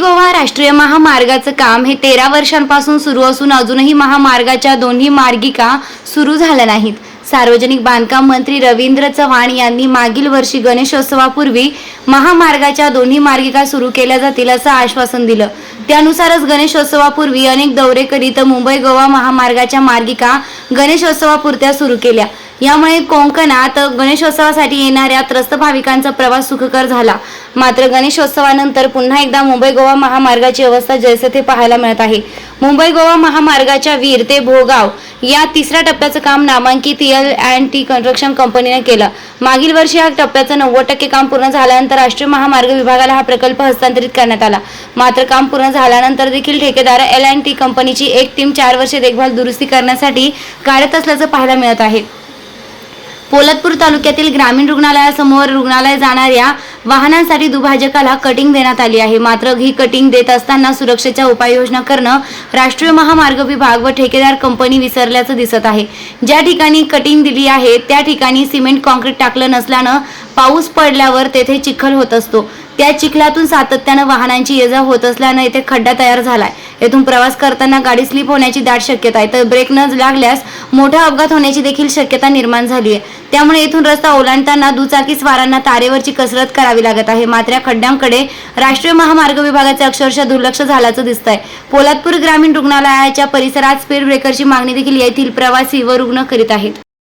गोवा राष्ट्रीय महामार्गाचं काम हे तेरा वर्षांपासून सुरू असून अजूनही महामार्गाच्या दोन्ही मार्गिका सुरू झाल्या नाहीत. सार्वजनिक बांधकाम मंत्री रवींद्र चव्हाण यांनी मागील वर्षी गणेशोत्सवापूर्वी महामार्गाच्या दोन्ही मार्गिका सुरू केल्या जातील असं आश्वासन दिलं. त्यानुसारच गणेशोत्सवापूर्वी अनेक दौरे करीत मुंबई गोवा महामार्गाच्या मार्गिका गणेशोत्सवापुरत्या सुरू केल्या. यामुळे कोंकणात गणेशोत्सवासाठी येणाऱ्या त्रस्त भाविकांचा प्रवास सुखकर झाला. मात्र गणेशोत्सवानंतर पुन्हा एकदा मुंबई गोवा महामार्गाची अवस्था जैसे ते पाहायला मिळत आहे. मुंबई गोवा महामार्गाच्या वीर ते भोगाव या तिसऱ्या टप्प्याचं काम नामांकित एल अँड टी कन्स्ट्रक्शन कंपनीने केलं. मागील वर्षी या टप्प्याचं नव्वद टक्के काम पूर्ण झाल्यानंतर राष्ट्रीय महामार्ग विभागाला हा प्रकल्प हस्तांतरित करण्यात आला. मात्र काम पूर्ण झाल्यानंतर देखील ठेकेदार एल अँड टी कंपनीची एक टीम चार वर्षे देखभाल दुरुस्ती करण्यासाठी कार्यरत असल्याचं पाहायला मिळत आहे. पोलादपूर तालुक्यातील ग्रामीण रुग्णालयासमोर रुग्णालय जाणाऱ्या वाहनांसाठी दुभाजकाला कटिंग देण्यात आली आहे. मात्र ही कटिंग देत असताना सुरक्षेच्या उपाययोजना करणं राष्ट्रीय महामार्ग विभाग व ठेकेदार कंपनी विसरल्याचं दिसत आहे. ज्या ठिकाणी कटिंग दिली आहे त्या ठिकाणी सिमेंट कॉन्क्रीट टाकलं नसल्यानं पाऊस पडल्यावर तेथे चिखल होत असतो. त्या चिखलातून सातत्यानं वाहनांची ये जा होत असल्यानं येथे खड्डा तयार झालाय. येथून प्रवास करताना गाडी स्लिप होण्याची दाट शक्यता आहे. तर ब्रेक न लागल्यास मोठा अपघात होण्याची देखील शक्यता निर्माण झाली आहे त्यामुळे येथून रस्ता ओलांडताना दुचाकी स्वारांना तारेवरची कसरत करावी लागत आहे. मात्र या खड्ड्यांकडे राष्ट्रीय महामार्ग विभागाचे अक्षरशः दुर्लक्ष झाल्याचं दिसत आहे पोलादपूर ग्रामीण रुग्णालयाच्या परिसरात स्पीड ब्रेकरची मागणी देखील येथील प्रवासी व रुग्ण करीत आहेत.